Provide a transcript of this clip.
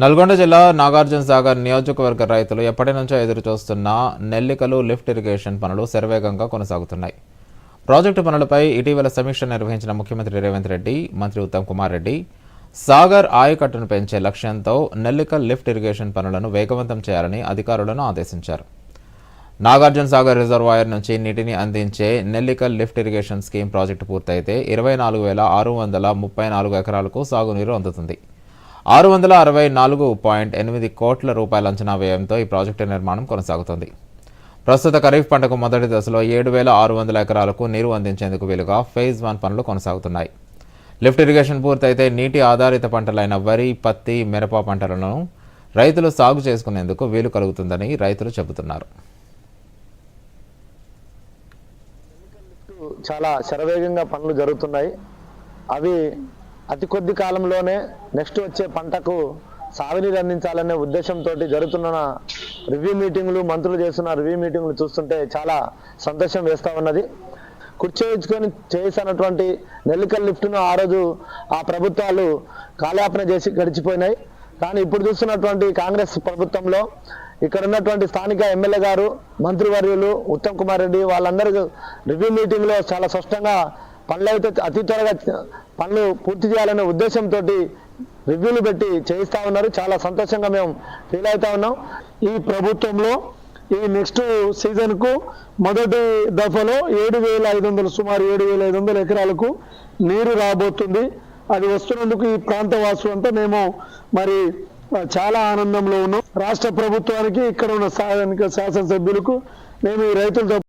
నల్గొండ జిల్లా నాగార్జున సాగర్ నియోజకవర్గ రైతులు ఎప్పటి నుంచో ఎదురు చూస్తున్న నెల్లికలు లిఫ్ట్ ఇరిగేషన్ పనులు శరవేగంగా కొనసాగుతున్నాయి. ప్రాజెక్టు పనులపై ఇటీవల సమీక్ష నిర్వహించిన ముఖ్యమంత్రి రేవంత్ రెడ్డి మంత్రి ఉత్తమ్ కుమార్ రెడ్డి సాగర్ ఆయకట్టును పెంచే లక్ష్యంతో నెల్లికల్ లిఫ్ట్ ఇరిగేషన్ పనులను వేగవంతం చేయాలని అధికారులను ఆదేశించారు. నాగార్జున సాగర్ రిజర్వాయర్ నుంచి నీటిని అందించే Nellikal lift irrigation scheme project పూర్తయితే ఇరవై నాలుగు వేల ఆరు వందల ముప్పై నాలుగు ఎకరాలకు సాగునీరు అందుతుంది. ఆరు వందల అరవై నాలుగు పాయింట్ ఎనిమిది కోట్ల రూపాయల అంచనా వ్యయంతో ఈ ప్రాజెక్టు నిర్మాణం కొనసాగుతుంది. ప్రస్తుత ఖరీఫ్ పంటకు మొదటి దశలో ఏడు వేల ఆరు వందల ఎకరాలకు నీరు అందించేందుకు వీలుగా ఫేజ్ వన్ పనులు కొనసాగుతున్నాయి. లిఫ్ట్ ఇరిగేషన్ పూర్తయితే నీటి ఆధారిత పంటలైన వరి పత్తి మిరప పంటలను రైతులు సాగు చేసుకునేందుకు వీలు కలుగుతుందని రైతులు చెబుతున్నారు. చాలా శరవేగంగా పనులు జరుగుతున్నాయి. అవి అతి కొద్ది కాలంలోనే నెక్స్ట్ వచ్చే పంటకు సాగునీరు అందించాలనే ఉద్దేశంతో జరుగుతున్న రివ్యూ మీటింగ్లు మంత్రులు చేస్తున్న రివ్యూ మీటింగ్లు చూస్తుంటే చాలా సంతోషం వేస్తూ ఉన్నది. కుర్చేయించుకొని చేసినటువంటి నెల్లికల్ లిఫ్ట్ను ఆ రోజు ఆ ప్రభుత్వాలు కాలయాపన చేసి గడిచిపోయినాయి. కానీ ఇప్పుడు చూస్తున్నటువంటి కాంగ్రెస్ ప్రభుత్వంలో ఇక్కడ ఉన్నటువంటి స్థానిక ఎమ్మెల్యే గారు మంత్రివర్యులు ఉత్తమ్ కుమార్ రెడ్డి వాళ్ళందరూ రివ్యూ మీటింగ్లో చాలా స్పష్టంగా పనులు అయితే అతి త్వరగా పనులు పూర్తి చేయాలనే ఉద్దేశంతో రివ్యూలు పెట్టి చేయిస్తా ఉన్నారు. చాలా సంతోషంగా మేము ఫీల్ అవుతా ఉన్నాం. ఈ ప్రభుత్వంలో ఈ నెక్స్ట్ సీజన్కు మొదటి దఫలో ఏడు వేల ఐదు వందలు సుమారు ఏడు వేల ఐదు వందల ఎకరాలకు నీరు రాబోతుంది. అది వస్తున్నందుకు ఈ ప్రాంత వాసులంతా మేము మరి చాలా ఆనందంలో ఉన్నాం. రాష్ట్ర ప్రభుత్వానికి ఇక్కడ ఉన్న స్థానిక శాసనసభ్యులకు మేము ఈ రైతులతో